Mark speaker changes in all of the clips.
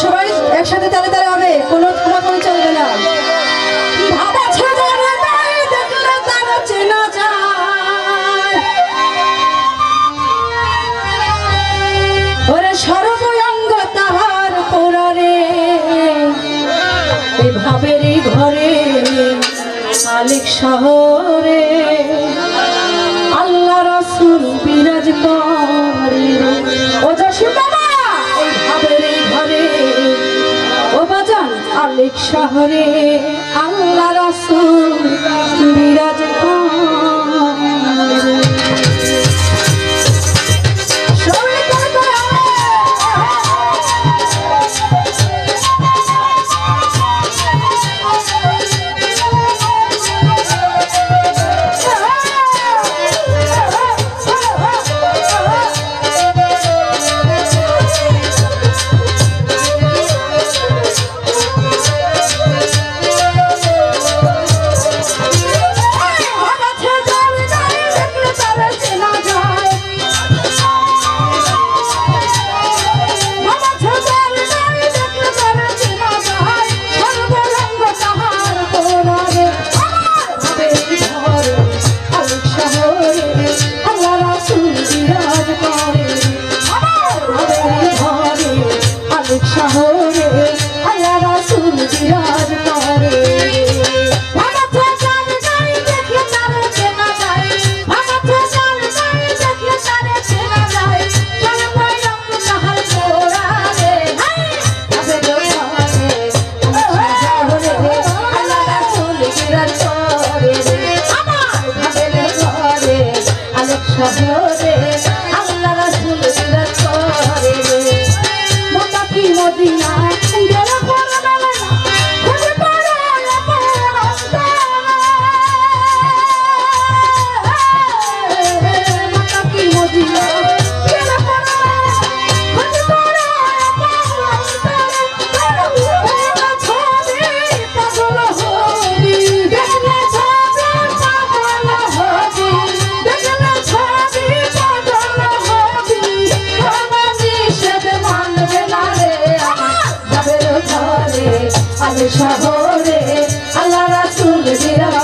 Speaker 1: সবাই একসাথে তালে তারা হবে, কোনো তোমার কোনো চলবে না। সর্বঙ্গ তাহার পোড়ারে এভাবেরই ঘরে মালিক শহরে। শহরে আল্লাহ রসুল বিরাজ সজরে আল্লাহ রাসূল শহরে আল্লাহ রাসুল বিরা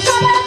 Speaker 1: Thank you.